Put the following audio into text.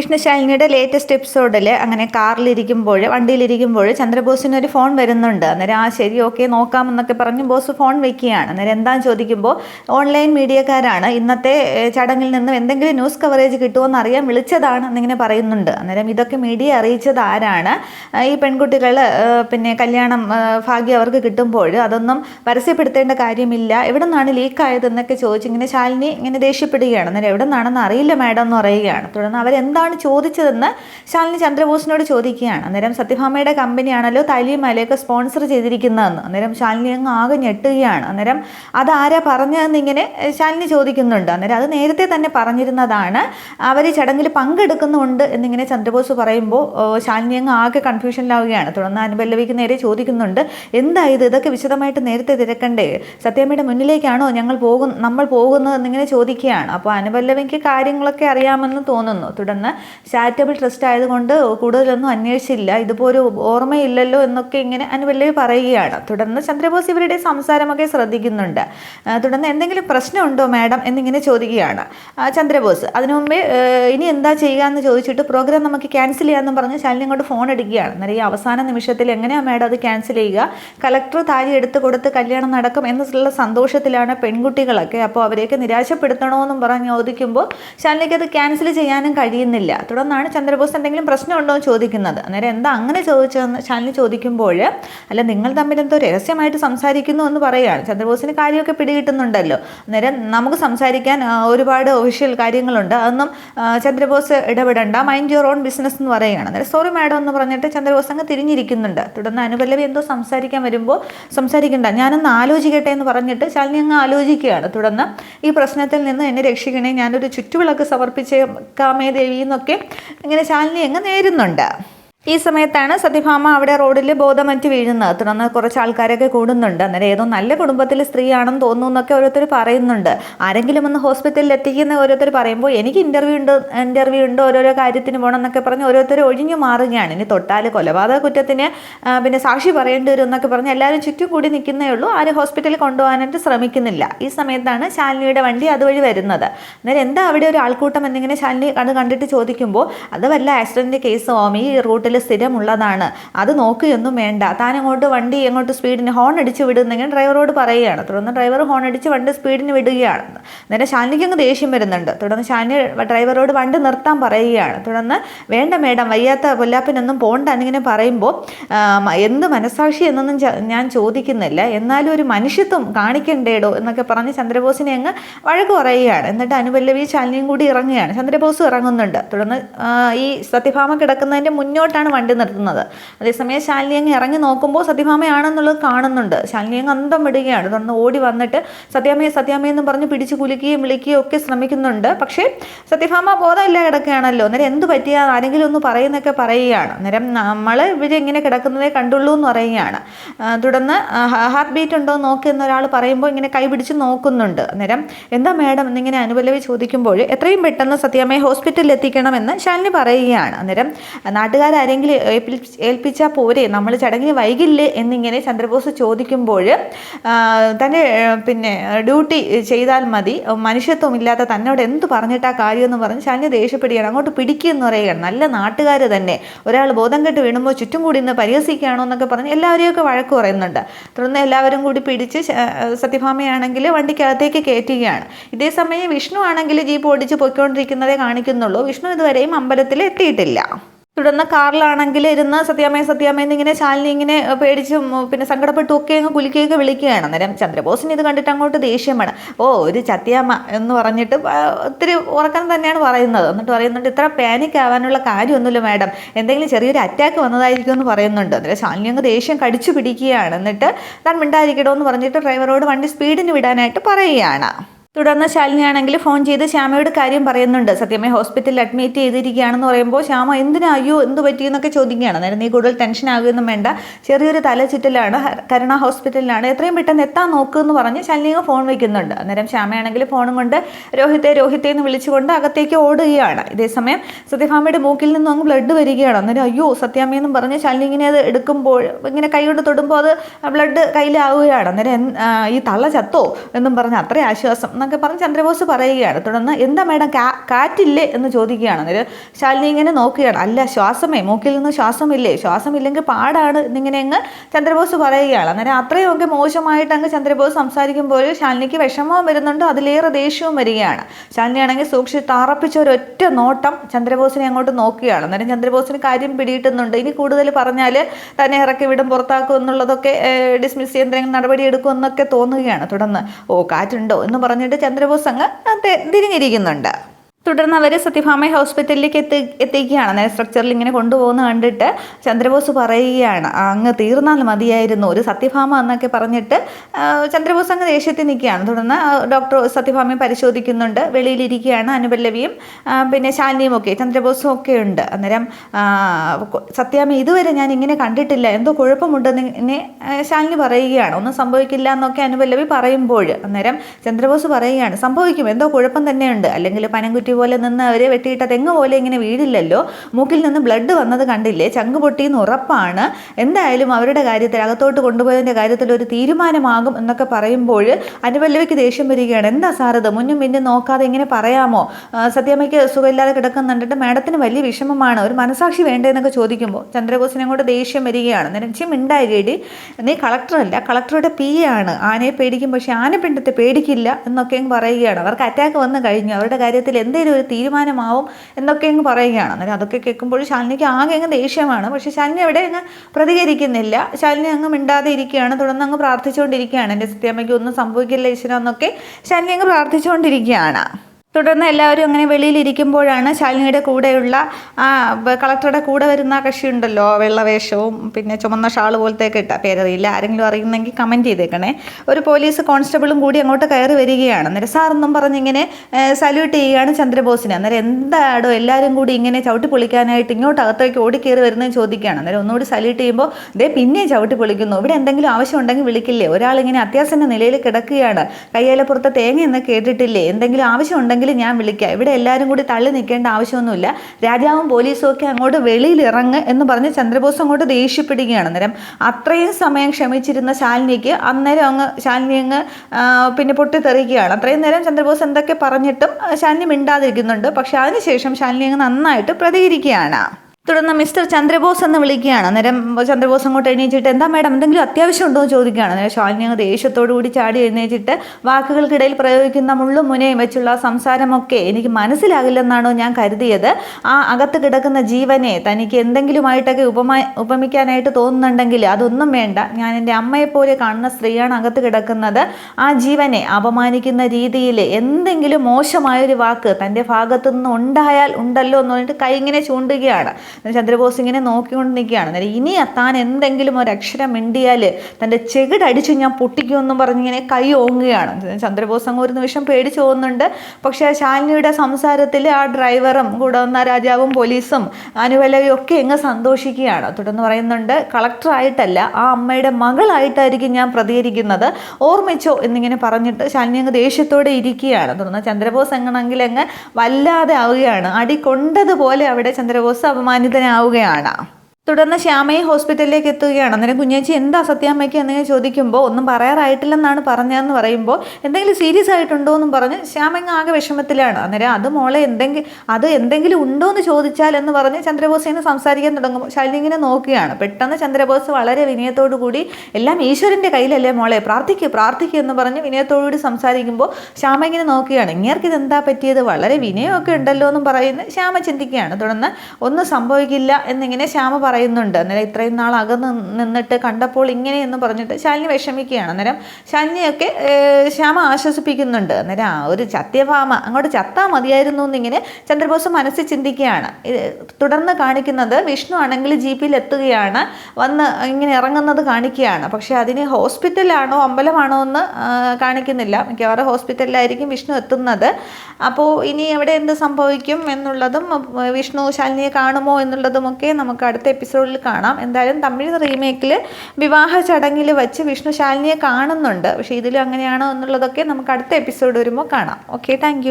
വിഷ്ണുശാലിനിയുടെ latest എപ്പിസോഡിൽ അങ്ങനെ കാറിലിരിക്കുമ്പോൾ വണ്ടിയിലിരിക്കുമ്പോൾ ചന്ദ്രബോസിന് ഒരു ഫോൺ വരുന്നുണ്ട്. അന്നേരം ആ ശരി ഓക്കെ നോക്കാമെന്നൊക്കെ പറഞ്ഞ് ബോസ് ഫോൺ വെക്കുകയാണ്. അന്നേരം എന്താണെന്ന് ചോദിക്കുമ്പോൾ ഓൺലൈൻ മീഡിയക്കാരാണ് ഇന്നത്തെ ചടങ്ങിൽ നിന്നും എന്തെങ്കിലും ന്യൂസ് കവറേജ് കിട്ടുമോ അറിയാൻ വിളിച്ചതാണ് എന്നിങ്ങനെ പറയുന്നുണ്ട്. അന്നേരം ഇതൊക്കെ മീഡിയ അറിയിച്ചത് ആരാണ്? ഈ പെൺകുട്ടികൾ പിന്നെ കല്യാണം ഭാഗ്യം അവർക്ക് കിട്ടുമ്പോൾ അതൊന്നും പരസ്യപ്പെടുത്തേണ്ട കാര്യമില്ല. എവിടെ നിന്നാണ് ലീക്കായതെന്നൊക്കെ ചോദിച്ചിങ്ങനെ ശാലിനി ഇങ്ങനെ ദേഷ്യപ്പെടുകയാണ്. അന്നേരം എവിടെ നിന്നാണെന്ന് അറിയില്ല മാഡം എന്ന് പറയുകയാണ്. തുടർന്ന് അവരെന്താണ് ചോദിച്ചതെന്ന് ശാലിനി ചന്ദ്രബോസിനോട് ചോദിക്കുകയാണ്. അന്നേരം സത്യഭാമയുടെ കമ്പനിയാണല്ലോ തലിയും മലയൊക്കെ സ്പോൺസർ ചെയ്തിരിക്കുന്നതെന്ന്. അന്നേരം ശാലിനി അങ്ങ് ആകെ ഞെട്ടുകയാണ്. അന്നേരം അതാരാ പറഞ്ഞതെന്ന് ഇങ്ങനെ ഏഹ്, ശാലിനി ചോദിക്കുന്നുണ്ട്. അന്നേരം അത് നേരത്തെ തന്നെ പറഞ്ഞിരുന്നതാണ്. അവർ ചടങ്ങിൽ പങ്കെടുക്കുന്നുണ്ട് എന്നിങ്ങനെ ചന്ദ്രബോസ് പറയുമ്പോൾ ശാലിനി അങ്ങ് ആകെ കൺഫ്യൂഷനിലാവുകയാണ് തുടർന്ന് അനുപല്ലവിക്ക് നേരെ ചോദിക്കുന്നുണ്ട് എന്താ ഇത്? ഇതൊക്കെ വിശദമായിട്ട് നേരത്തെ തിരക്കണ്ടേ? സത്യമ്മയുടെ മുന്നിലേക്കാണോ ഞങ്ങൾ പോകും നമ്മൾ പോകുന്നത് എന്നിങ്ങനെ ചോദിക്കുകയാണ്. അപ്പോൾ അനുപല്ലവിക്ക് കാര്യങ്ങളൊക്കെ അറിയാമെന്ന് തോന്നുന്നു. തുടർന്ന് ചാരിറ്റബിൾ ട്രസ്റ്റ് ആയതുകൊണ്ട് കൂടുതലൊന്നും അന്വേഷിച്ചില്ല. ഇതിപ്പോൾ ഒരു ഓർമ്മയില്ലല്ലോ എന്നൊക്കെ ഇങ്ങനെ അനുപല്ലവി പറയുകയാണ്. തുടർന്ന് ചന്ദ്രബോസ് ഇവരുടെ സംസാരമൊക്കെ ശ്രദ്ധിക്കുന്നുണ്ട്. തുടർന്ന് എന്തെങ്കിലും പ്രശ്നമുണ്ടോ മാഡം എന്നിങ്ങനെ ചോദിക്കുകയാണ്. ചന്ദ്രബോസ് അതിനു മുമ്പേ ഇനി എന്താ ചെയ്യുക എന്ന് ചോദിച്ചിട്ട് പ്രോഗ്രാം നമുക്ക് ക്യാൻസൽ ചെയ്യാമെന്ന് പറഞ്ഞ് ശാലിനി അങ്ങോട്ട് ഫോൺ അടിക്കുകയാണ് അന്നേരം ഈ അവസാന നിമിഷത്തിൽ എങ്ങനെയാണ് മാഡം അത് ക്യാൻസൽ ചെയ്യുക? കളക്ടർ താലി എടുത്ത് കൊടുത്ത് കല്യാണം നടക്കും എന്നുള്ള സന്തോഷത്തിലാണ് പെൺകുട്ടികളൊക്കെ. അപ്പോൾ അവരെയൊക്കെ നിരാശപ്പെടുത്തണമെന്നും പറഞ്ഞ് ചോദിക്കുമ്പോൾ ശാലിനിക്ക് അത് ക്യാൻസൽ ചെയ്യാനും കഴിയുന്നില്ല. തുടർന്നാണ് ചന്ദ്രബോസ് എന്തെങ്കിലും പ്രശ്നമുണ്ടോ എന്ന് ചോദിക്കുന്നത്. അന്നേരം എന്താ അങ്ങനെ ചോദിച്ചതെന്ന് ശാലിനി ചോദിക്കുമ്പോൾ അല്ല നിങ്ങൾ തമ്മിൽ എന്തോ രഹസ്യമായിട്ട് സംസാരിക്കുന്നു എന്ന് പറയുകയാണ്. ചന്ദ്രബോസിന് കാര്യമൊക്കെ പിടികിട്ടുന്നുണ്ടല്ലോ. അന്നേരം നമുക്ക് സംസാരിക്കാൻ ഒരുപാട് ഒഫീഷ്യൽ കാര്യങ്ങളുണ്ട്. അതൊന്നും ചന്ദ്രബോസ് ഇടപെടണ്ട. മൈൻഡ് യുവർ ഓൺ ബിസിനസ് എന്ന് പറയുകയാണ്. അന്നേരം സോറി മാഡം എന്ന് പറഞ്ഞിട്ട് ചന്ദ്രബോസ് അങ്ങ് തിരിഞ്ഞിരിക്കുന്നുണ്ട്. തുടർന്ന് അനുപല്ലവി എന്തോ സംസാരിക്കാൻ വരുമ്പോൾ സംസാരിക്കണ്ട ഞാനൊന്ന് ആലോചിക്കട്ടെ എന്ന് പറഞ്ഞിട്ട് ശാലിനി അങ്ങ് ആലോചിക്കുകയാണ്. തുടർന്ന് ഈ പ്രശ്നത്തിൽ നിന്ന് എന്നെ രക്ഷിക്കണേ. ഞാനൊരു ചുറ്റുവിളക്ക് സമർപ്പിച്ചേക്കാമേ ദേവി എന്നൊക്കെ ഇങ്ങനെ ശാലിനി അങ്ങ് നേരുന്നുണ്ട്. ഈ സമയത്താണ് സത്യഭാമ അവിടെ റോഡിൽ ബോധമറ്റ് വീഴുന്നത്. തുടർന്ന് കുറച്ച് ആൾക്കാരൊക്കെ കൂടുന്നുണ്ട്. അന്നേരം ഏതോ നല്ല കുടുംബത്തിലെ സ്ത്രീയാണെന്ന് തോന്നുന്നു എന്നൊക്കെ ഓരോരുത്തർ പറയുന്നുണ്ട്. ആരെങ്കിലും ഒന്ന് ഹോസ്പിറ്റലിൽ എത്തിക്കുന്ന ഓരോരുത്തർ പറയുമ്പോൾ എനിക്ക് ഇന്റർവ്യൂ ഉണ്ട് ഇന്റർവ്യൂ ഉണ്ട് ഓരോരോ കാര്യത്തിന് പോകണം എന്നൊക്കെ പറഞ്ഞ് ഓരോരുത്തർ ഒഴിഞ്ഞു മാറുകയാണ്. ഇനി തൊട്ടാൽ കൊലപാതക കുറ്റത്തിന് പിന്നെ സാക്ഷി പറയേണ്ടി വരും എന്നൊക്കെ പറഞ്ഞ് എല്ലാവരും ചുറ്റും കൂടി നിൽക്കുന്നേ ഉള്ളൂ. ആരും ഹോസ്പിറ്റലിൽ കൊണ്ടുപോകാനായിട്ട് ശ്രമിക്കുന്നില്ല. ഈ സമയത്താണ് ശാലിനിയുടെ വണ്ടി അതുവഴി വരുന്നത്. അന്നേരം എന്താ അവിടെ ഒരു ആൾക്കൂട്ടം എന്നിങ്ങനെ ശാലിനി അത് കണ്ടിട്ട് ചോദിക്കുമ്പോൾ അത് വല്ല ആക്സിഡന്റ് കേസ് ഓമി ഈ റൂട്ടിൽ സ്ഥിരമുള്ളതാണ്. അത് നോക്കുകയൊന്നും വേണ്ട. താൻ അങ്ങോട്ട് വണ്ടി അങ്ങോട്ട് സ്പീഡിന് ഹോൺ അടിച്ച് വിടുന്നെങ്കിൽ ഡ്രൈവറോട് പറയുകയാണ്. തുടർന്ന് ഡ്രൈവർ ഹോൺ അടിച്ച് വണ്ടി സ്പീഡിന് വിടുകയാണ്. നേരെ ശാലിനിക്ക് അങ്ങ് ദേഷ്യം വരുന്നുണ്ട്. തുടർന്ന് ശാലിനി ഡ്രൈവറോട് വണ്ടി നിർത്താൻ പറയുകയാണ്. തുടർന്ന് വേണ്ട മേഡം വയ്യാത്ത പൊല്ലാപ്പിനൊന്നും പോണ്ട എന്നിങ്ങനെ പറയുമ്പോൾ എന്ത് മനസാക്ഷി എന്നൊന്നും ഞാൻ ചോദിക്കുന്നില്ല. എന്നാലും ഒരു മനുഷ്യത്വം കാണിക്കണ്ടേടോ എന്നൊക്കെ പറഞ്ഞ് ചന്ദ്രബോസിനെ അങ്ങ് വഴക്ക് പറയുകയാണ്. എന്നിട്ട് അനുപല്ലവി ശാലിനിയും കൂടി ഇറങ്ങുകയാണ്. ചന്ദ്രബോസ് ഇറങ്ങുന്നുണ്ട്. തുടർന്ന് ഈ സത്യഭാമ കിടക്കുന്നതിന്റെ മുന്നോട്ടാണ് വണ്ടി നിർത്തുന്നത്. അതേസമയം ശാലിനി അങ്ങ് ഇറങ്ങി നോക്കുമ്പോൾ സത്യഭാമയാണെന്നുള്ളത് കാണുന്നുണ്ട്. ശാലിനി അങ്ങ് അന്തം വിടുകയാണ്. തുടർന്ന് ഓടി വന്നിട്ട് സത്യാമയ സത്യാമയെന്നും പറഞ്ഞ് പിടിച്ച് കുലുക്കുകയും വിളിക്കുകയും ഒക്കെ ശ്രമിക്കുന്നുണ്ട്. പക്ഷേ സത്യഭാമ ബോധമില്ല കിടക്കുകയാണല്ലോ. അന്നേരം എന്ത് പറ്റിയ? ആരെങ്കിലും ഒന്ന് പറയുന്നൊക്കെ പറയുകയാണ്. അന്നേരം നമ്മൾ ഇവരിങ്ങനെ കിടക്കുന്നതേ കണ്ടുള്ളൂ എന്ന് പറയുകയാണ്. തുടർന്ന് ഹാർട്ട് ബീറ്റ് ഉണ്ടോ നോക്കി എന്നൊരാൾ പറയുമ്പോൾ ഇങ്ങനെ കൈ പിടിച്ച് നോക്കുന്നുണ്ട്. അന്നേരം എന്താ മാഡം എന്നിങ്ങനെ അനുപല്ലവി ചോദിക്കുമ്പോൾ എത്രയും പെട്ടെന്ന് സത്യാമ്മയെ ഹോസ്പിറ്റലിൽ എത്തിക്കണമെന്ന് ശാലിനി പറയുകയാണ്. അന്നേരം നാട്ടുകാരെങ്കിലും ഏൽപ്പിച്ച് ഏൽപ്പിച്ചാൽ പോരെ? നമ്മൾ ചടങ്ങിന് വൈകില്ലേ എന്നിങ്ങനെ ചന്ദ്രബോസ് ചോദിക്കുമ്പോൾ തന്റെ പിന്നെ ഡ്യൂട്ടി ചെയ്താൽ മതി. മനുഷ്യത്വം ഇല്ലാത്ത തന്നോട് എന്ത് പറഞ്ഞിട്ടാ കാര്യമെന്ന് പറഞ്ഞ് ശാലിനി ദേഷ്യപ്പെടുകയാണ്. അങ്ങോട്ട് പിടിക്കുക എന്ന് പറയുകയാണ്. നല്ല നാട്ടുകാർ തന്നെ. ഒരാൾ ബോധം കെട്ട് വീണുമ്പോൾ ചുറ്റും കൂടി ഇന്ന് പരിഹസിക്കുകയാണോ എന്നൊക്കെ പറഞ്ഞ് എല്ലാവരെയൊക്കെ വഴക്ക് പറയുന്നുണ്ട്. തുടർന്ന് എല്ലാവരും കൂടി പിടിച്ച് സത്യഭാമയാണെങ്കിൽ വണ്ടിക്കകത്തേക്ക് കയറ്റുകയാണ്. ഇതേ സമയം വിഷ്ണു ആണെങ്കിൽ ജീപ്പ് ഓടിച്ച് പൊയ്ക്കൊണ്ടിരിക്കുന്നതേ കാണിക്കുന്നുള്ളൂ. വിഷ്ണു ഇതുവരെയും അമ്പലത്തിൽ എത്തിയിട്ടില്ല. തുടർന്ന് കാറിലാണെങ്കിൽ ഇരുന്ന് സത്യാമയ സത്യാമ്മയെന്ന് ഇങ്ങനെ ശാലിനി ഇങ്ങനെ പേടിച്ചും പിന്നെ സങ്കടപ്പെട്ടു ഒക്കെ അങ്ങ് കുലിക്കുകയൊക്കെ വിളിക്കുകയാണ്. അന്നേരം ചന്ദ്രബോസിന് ഇത് കണ്ടിട്ട് അങ്ങോട്ട് ദേഷ്യമാണ്. ഓ ഒരു ചത്യാമ്മ എന്ന് പറഞ്ഞിട്ട് ഒത്തിരി ഉറക്കം തന്നെയാണ് പറയുന്നത്. എന്നിട്ട് പറയുന്നുണ്ട് ഇത്ര പാനിക് ആവാനുള്ള കാര്യമൊന്നുമില്ല മാഡം എന്തെങ്കിലും ചെറിയൊരു അറ്റാക്ക് വന്നതായിരിക്കും എന്ന് പറയുന്നുണ്ട്. അന്നേരം ശാലിനി അങ്ങ് ദേഷ്യം കടിച്ചു പിടിക്കുകയാണ്. എന്നിട്ട് താൻ മിണ്ടാതിരിക്കണമെന്ന് പറഞ്ഞിട്ട് ഡ്രൈവറോട് വണ്ടി സ്പീഡിന് വിടാനായിട്ട് പറയുകയാണ്. തുടർന്ന് ശാലിനിയാണെങ്കിൽ ഫോൺ ചെയ്ത് ശ്യാമയോട് കാര്യം പറയുന്നുണ്ട്. സത്യമേ ഹോസ്പിറ്റലിൽ അഡ്മിറ്റ് ചെയ്തിരിക്കുകയാണെന്ന് പറയുമ്പോൾ ശ്യാമ എന്തിനാ അയ്യോ എന്ത് പറ്റിയെന്നൊക്കെ ചോദിക്കുകയാണ്. അന്നേരം നീ കൂടുതൽ ടെൻഷൻ ആകുമെന്നും വേണ്ട. ചെറിയൊരു തലചുറ്റലാണ്. കരുണ ഹോസ്പിറ്റലിലാണ് എത്രയും പെട്ടെന്ന് എത്താൻ നോക്കുമെന്ന് പറഞ്ഞ് ശാലിനി ഫോൺ വയ്ക്കുന്നുണ്ട് അന്നേരം ശ്യാമയാണെങ്കിൽ ഫോണും കൊണ്ട് രോഹിത്തെ രോഹിത്തെ എന്ന് വിളിച്ചുകൊണ്ട് അകത്തേക്ക് ഓടുകയാണ്. ഇതേസമയം സത്യഭാമയുടെ മൂക്കിൽ നിന്നും അങ്ങ് ബ്ലഡ് വരികയാണ്. അന്നേരം അയ്യോ സത്യാമ്മയെന്നും പറഞ്ഞ് ശാലിനി ഇങ്ങനെ അത് എടുക്കുമ്പോൾ ഇങ്ങനെ കൈ കൊണ്ട് തൊടുമ്പോൾ അത് ബ്ലഡ് കയ്യിലാവുകയാണ്. അന്നേരം ഈ തള്ള ചത്തോ എന്നും പറഞ്ഞ് അത്രയും ആശ്വാസം. എന്നൊക്കെ പറഞ്ഞ് ചന്ദ്രബോസ് പറയുകയാണ്. തുടർന്ന് എന്താ മേഡം കാ കാറ്റില്ലേ എന്ന് ചോദിക്കുകയാണ്. അന്നേരം ശാലിനി ഇങ്ങനെ നോക്കുകയാണ്. അല്ല ശ്വാസമേ മൂക്കിൽ നിന്ന് ശ്വാസമില്ലേ? ശ്വാസമില്ലെങ്കിൽ പാടാണ് എന്നിങ്ങനെ അങ്ങ് ചന്ദ്രബോസ് പറയുകയാണ്. അന്നേരം അത്രയൊക്കെ മോശമായിട്ട് അങ്ങ് ചന്ദ്രബോസ് സംസാരിക്കുമ്പോൾ ശാലിനിക്ക് വിഷമവും വരുന്നുണ്ട്. അതിലേറെ ദേഷ്യവും വരികയാണ്. ശാലിനി ആണെങ്കിൽ സൂക്ഷിച്ച് താറപ്പിച്ച ഒരൊറ്റ നോട്ടം ചന്ദ്രബോസിനെ അങ്ങോട്ട് നോക്കുകയാണ്. അന്നേരം ചന്ദ്രബോസിന് കാര്യം പിടിയിട്ടുന്നുണ്ട് ഇനി കൂടുതൽ പറഞ്ഞാൽ തന്നെ ഇറക്കി വിടും പുറത്താക്കും എന്നുള്ളതൊക്കെ ഡിസ്മിസ് ചെയ്യുന്ന നടപടിയെടുക്കും എന്നൊക്കെ തോന്നുകയാണ്. തുടർന്ന് ഓ കാറ്റുണ്ടോ എന്ന് ചന്ദ്രബോസ് അങ്ങ് തിരിഞ്ഞിരിക്കുന്നുണ്ട്. തുടർന്ന് അവർ സത്യഭാമ ഹോസ്പിറ്റലിലേക്ക് എത്തി എത്തിക്കുകയാണ് അന്നേരം സ്ട്രക്ചറിൽ ഇങ്ങനെ കൊണ്ടുപോകുന്ന കണ്ടിട്ട് ചന്ദ്രബോസ് പറയുകയാണ് "ആ, അങ്ങ് തീർന്നാൽ മതിയായിരുന്നു. ഒരു സത്യഭാമ എന്നൊക്കെ പറഞ്ഞിട്ട് ചന്ദ്രബോസ് അങ്ങ് ദേഷ്യത്തിൽ നിൽക്കുകയാണ്. തുടർന്ന് ഡോക്ടർ സത്യഭാമയെ പരിശോധിക്കുന്നുണ്ട്. വെളിയിലിരിക്കുകയാണ് അനുപല്ലവിയും പിന്നെ ശാലിനിയും ഒക്കെ. ചന്ദ്രബോസും ഒക്കെ ഉണ്ട്. അന്നേരം സത്യഭാമ ഇതുവരെ ഞാൻ ഇങ്ങനെ കണ്ടിട്ടില്ല. എന്തോ കുഴപ്പമുണ്ടെന്ന് ഇങ്ങനെ ശാലിനി പറയുകയാണ്. ഒന്നും സംഭവിക്കില്ല എന്നൊക്കെ അനുപല്ലവി പറയുമ്പോൾ അന്നേരം ചന്ദ്രബോസ് പറയുകയാണ് സംഭവിക്കും. എന്തോ കുഴപ്പം തന്നെയുണ്ട്. അല്ലെങ്കിൽ പനംകുറ്റി പോലെ നിന്ന് അവരെ വെട്ടിയിട്ട തെങ്ങ് പോലെ ഇങ്ങനെ വീഴില്ലല്ലോ. മൂക്കിൽ നിന്ന് ബ്ലഡ് വന്നത് കണ്ടില്ലേ? ചങ്ക് പൊട്ടിയെന്ന് ഉറപ്പാണ്. എന്തായാലും അവരുടെ കാര്യത്തിൽ അകത്തോട്ട് കൊണ്ടുപോയതിന്റെ കാര്യത്തിൽ ഒരു തീരുമാനമാകും എന്നൊക്കെ പറയുമ്പോൾ അനുപല്ലവിക്ക് ദേഷ്യം വരികയാണ്. എന്താ സാറത് മുന്നും പിന്നും നോക്കാതെ ഇങ്ങനെ പറയാമോ? സത്യാമ്മയ്ക്ക് സുഖമില്ലാതെ കിടക്കുന്നുണ്ടിട്ട് മാഡത്തിന് വലിയ വിഷമമാണ്. ഒരു മനസാക്ഷി വേണ്ടതെന്നൊക്കെ ചോദിക്കുമ്പോൾ ചന്ദ്രബോസിനെ കൊണ്ട് ദേഷ്യം വരികയാണ്. നിനച്ചും ഉണ്ടായില്ലേടി നീ കളക്ടറല്ല കളക്ടറുടെ പി ആണ്. ആനയെ പേടിക്കും പക്ഷേ ആനപ്പിണ്ടത്തെ പേടിക്കില്ല എന്നൊക്കെ പറയുകയാണ്. അവർക്ക് അറ്റാക്ക് വന്നു കഴിഞ്ഞു. അവരുടെ കാര്യത്തിൽ എന്തെങ്കിലും ഒരു തീരുമാനമാവും എന്നൊക്കെ അങ്ങ് പറയുകയാണ്. അന്നേരം അതൊക്കെ കേൾക്കുമ്പോൾ ശാലിനിക്ക് ആകെ അങ്ങ് ദേഷ്യമാണ്. പക്ഷേ ശാലിനി അവിടെ അങ്ങ് പ്രതികരിക്കുന്നില്ല. ശാലിനി അങ്ങ് മിണ്ടാതെ ഇരിക്കുകയാണ്. തുടർന്ന് അങ്ങ് പ്രാർത്ഥിച്ചുകൊണ്ടിരിക്കുകയാണ്. എന്റെ സത്യാമ്മയ്ക്ക് ഒന്നും സംഭവിക്കില്ല ഈശ്വര എന്നൊക്കെ ശാലിനി അങ്ങ് പ്രാർത്ഥിച്ചുകൊണ്ടിരിക്കുകയാണ്. തുടർന്ന് എല്ലാവരും അങ്ങനെ വെളിയിലിരിക്കുമ്പോഴാണ് ശാലിനിയുടെ കൂടെയുള്ള ആ കളക്ടറുടെ കൂടെ വരുന്ന കക്ഷി ഉണ്ടല്ലോ വെള്ളവേഷവും പിന്നെ ചുമന്ന ഷാൾ പോലത്തെ ഇട്ട പേരറിയില്ല ആരെങ്കിലും അറിയുന്നെങ്കിൽ കമന്റ് ചെയ്തേക്കണേ. ഒരു പോലീസ് കോൺസ്റ്റബിളും കൂടി അങ്ങോട്ട് കയറി വരികയാണ്. അന്നേരം സാറെന്നും പറഞ്ഞിങ്ങനെ സല്യൂട്ട് ചെയ്യുകയാണ് ചന്ദ്രബോസിനെ. അന്നേരം എന്താടോ എല്ലാവരും കൂടി ഇങ്ങനെ ചവിട്ടി പൊളിക്കാനായിട്ട് ഇങ്ങോട്ട് അകത്തേക്ക് ഓടിക്കയറി വരുന്നത് ചോദിക്കുകയാണ്. അന്നേരം ഒന്നുകൂടി സല്യൂട്ട് ചെയ്യുമ്പോൾ ദേ പിന്നെയും ചവിട്ടി പൊളിക്കുന്നു. ഇവിടെ എന്തെങ്കിലും ആവശ്യം ഉണ്ടെങ്കിൽ വിളിക്കില്ലേ? ഒരാളിങ്ങനെ അത്യാസന്ന നിലയിൽ കിടക്കുകയാണ്. കയ്യാലപ്പുറത്തെ തേങ്ങ എന്ന് കേട്ടിട്ടില്ലേ? എന്തെങ്കിലും ആവശ്യം ഉണ്ടെങ്കിൽ ഞാൻ വിളിക്കാം. ഇവിടെ എല്ലാവരും കൂടി തള്ളി നിൽക്കേണ്ട ആവശ്യമൊന്നുമില്ല. രാജാവും പോലീസും ഒക്കെ അങ്ങോട്ട് വെളിയിൽ ഇറങ്ങ് എന്ന് പറഞ്ഞ് ചന്ദ്രബോസ് അങ്ങോട്ട് ദേഷ്യപ്പെടുകയാണ് അന്നേരം. അത്രയും സമയം ക്ഷമിച്ചിരുന്ന ശാലിനിക്ക് അന്നേരം അങ്ങ് ശാലിനി അങ്ങ് പിന്നെ പൊട്ടിത്തെറിക്കുകയാണ്. അത്രയും നേരം ചന്ദ്രബോസ് എന്തൊക്കെ പറഞ്ഞിട്ടും ശാലിനി മിണ്ടാതിരിക്കുന്നുണ്ട്. പക്ഷെ അതിനുശേഷം ശാലിനി അങ്ങ് നന്നായിട്ട് പ്രതികരിക്കുകയാണ്. തുടർന്ന് മിസ്റ്റർ ചന്ദ്രബോസ് എന്ന് വിളിക്കുകയാണ്. അന്നേരം ചന്ദ്രബോസ് അങ്ങോട്ട് എണീച്ചിട്ട് എന്താ മാഡം എന്തെങ്കിലും അത്യാവശ്യം ഉണ്ടോ? എന്ന് ചോദിക്കുകയാണ്. അന്നേരം ശാലിനി അങ്ങ് ദേഷ്യത്തോടു കൂടി ചാടി എഴുന്നേറ്റിട്ട് വാക്കുകൾക്കിടയിൽ പ്രയോഗിക്കുന്ന മുള്ളും മുനയും വെച്ചുള്ള സംസാരമൊക്കെ എനിക്ക് മനസ്സിലാകില്ലെന്നാണോ ഞാൻ കരുതിയത്. ആ അകത്ത് കിടക്കുന്ന ജീവനെ തനിക്ക് എന്തെങ്കിലുമായിട്ടൊക്കെ ഉപമ ഉപമിക്കാനായിട്ട് തോന്നുന്നുണ്ടെങ്കിൽ അതൊന്നും വേണ്ട. ഞാൻ എന്റെ അമ്മയെപ്പോലെ കാണുന്ന സ്ത്രീയാണ് അകത്ത് കിടക്കുന്നത്. ആ ജീവനെ അപമാനിക്കുന്ന രീതിയിൽ എന്തെങ്കിലും മോശമായൊരു വാക്ക് തന്റെ ഭാഗത്തു നിന്ന് ഉണ്ടായാൽ ഉണ്ടല്ലോ എന്ന് പറഞ്ഞിട്ട് കൈ ഇങ്ങനെ ചൂണ്ടുകയാണ്. ചന്ദ്രബോസ് ഇങ്ങനെ നോക്കിക്കൊണ്ട് നിൽക്കുകയാണ് അന്നേരം ഇനി താൻ എന്തെങ്കിലും ഒരു അക്ഷരം മിണ്ടിയാൽ തന്റെ ചെകിടടിച്ച് ഞാൻ പൊട്ടിക്കുമെന്നും പറഞ്ഞ് ഇങ്ങനെ കൈ ഓങ്ങുകയാണ്. ചന്ദ്രബോസ് അങ്ങ് ഒരു നിമിഷം പേടിച്ചു പോകുന്നുണ്ട്. പക്ഷേ ആ ശാലിനിയുടെ സംസാരത്തിൽ ആ ഡ്രൈവറും കൂടെ വന്ന രാജാവും പോലീസും അനുവലയും ഒക്കെ എങ്ങ് സന്തോഷിക്കുകയാണ്. തുടർന്ന് പറയുന്നുണ്ട് കളക്ടറായിട്ടല്ല ആ അമ്മയുടെ മകളായിട്ടായിരിക്കും ഞാൻ പ്രതികരിക്കുന്നത്. ഓർമ്മിച്ചോ? എന്നിങ്ങനെ പറഞ്ഞിട്ട് ശാലിനി അങ്ങ് ദേഷ്യത്തോടെ ഇരിക്കുകയാണ്. തുടർന്ന് ചന്ദ്രബോസ് അങ്ങനെങ്കിൽ അങ്ങ് വല്ലാതെ ആവുകയാണ്. അടി കൊണ്ടതുപോലെ അവിടെ ചന്ദ്രബോസ് അപമാനിതനാവുകയാണ് തുടർന്ന് ശ്യാമയെ ഹോസ്പിറ്റലിലേക്ക് എത്തുകയാണ്. അന്നേരം കുഞ്ഞേച്ചി എന്താ സത്യാമ്മയ്ക്ക് എന്നിങ്ങനെ ചോദിക്കുമ്പോൾ ഒന്നും പറയാറായിട്ടില്ലെന്നാണ് പറഞ്ഞതെന്ന് പറയുമ്പോൾ എന്തെങ്കിലും സീരിയസ് ആയിട്ടുണ്ടോ? എന്നും പറഞ്ഞ് ശ്യാമങ്ങ് ആകെ വിഷമത്തിലാണ്. അന്നേരം അത് മോളെ എന്തെങ്കിലും അത് എന്തെങ്കിലും ഉണ്ടോ എന്ന് ചോദിച്ചാൽ എന്ന് പറഞ്ഞ് ചന്ദ്രബോസിനെ സംസാരിക്കാൻ തുടങ്ങുമ്പോൾ ശാലിനി ഇങ്ങനെ നോക്കുകയാണ്. പെട്ടെന്ന് ചന്ദ്രബോസ് വളരെ വിനയത്തോടു കൂടി എല്ലാം ഈശ്വരന്റെ കയ്യിലല്ലേ മോളെ? പ്രാർത്ഥിക്കുക പ്രാർത്ഥിക്കുക എന്ന് പറഞ്ഞ് വിനയത്തോടു കൂടി സംസാരിക്കുമ്പോൾ ശ്യാമ ഇങ്ങനെ നോക്കുകയാണ്. ഇങ്ങേർക്ക് ഇതെന്താ പറ്റിയത്? വളരെ വിനയമൊക്കെ ഉണ്ടല്ലോ എന്നും പറയുന്ന ശ്യാമ ചിന്തിക്കുകയാണ്. തുടർന്ന് ഒന്നും സംഭവിക്കില്ല എന്നിങ്ങനെ ശ്യാമ പറയുന്നുണ്ട്. അന്നേരം ഇത്രയും നാൾ അകന്ന് നിന്നിട്ട് കണ്ടപ്പോൾ ഇങ്ങനെയെന്ന് പറഞ്ഞിട്ട് ശാലിനി വിഷമിക്കുകയാണ്. അന്നേരം ശാലിനിയൊക്കെ ശ്യാമ ആശ്വസിപ്പിക്കുന്നുണ്ട്. അന്നേരം ആ ഒരു ചത്യഭാമ അങ്ങോട്ട് ചത്താ മതിയായിരുന്നു എന്നിങ്ങനെ ചന്ദ്രബോസ് മനസ്സിൽ ചിന്തിക്കുകയാണ്. തുടർന്ന് കാണിക്കുന്നത് വിഷ്ണു ആണെങ്കിൽ ജീപ്പിൽ എത്തുകയാണ്. വന്ന് ഇങ്ങനെ ഇറങ്ങുന്നത് കാണിക്കുകയാണ്. പക്ഷേ അതിന് ഹോസ്പിറ്റലാണോ അമ്പലമാണോ എന്ന് കാണിക്കുന്നില്ല. മിക്കവാറും ഹോസ്പിറ്റലിലായിരിക്കും വിഷ്ണു എത്തുന്നത്. അപ്പോൾ ഇനി എവിടെ എന്ത് സംഭവിക്കും എന്നുള്ളതും വിഷ്ണു ശാലിനിയെ കാണുമോ എന്നുള്ളതുമൊക്കെ നമുക്ക് അടുത്ത എപ്പിസോഡിൽ കാണാം. എന്തായാലും തമിഴ് റീമേക്കിൽ വിവാഹ ചടങ്ങിൽ വെച്ച് വിഷ്ണു ശാലിനിയെ കാണുന്നുണ്ട്. പക്ഷേ ഇതിലും അങ്ങനെയാണോ എന്നുള്ളതൊക്കെ നമുക്ക് അടുത്ത എപ്പിസോഡ് വരുമ്പോൾ കാണാം. Okay thank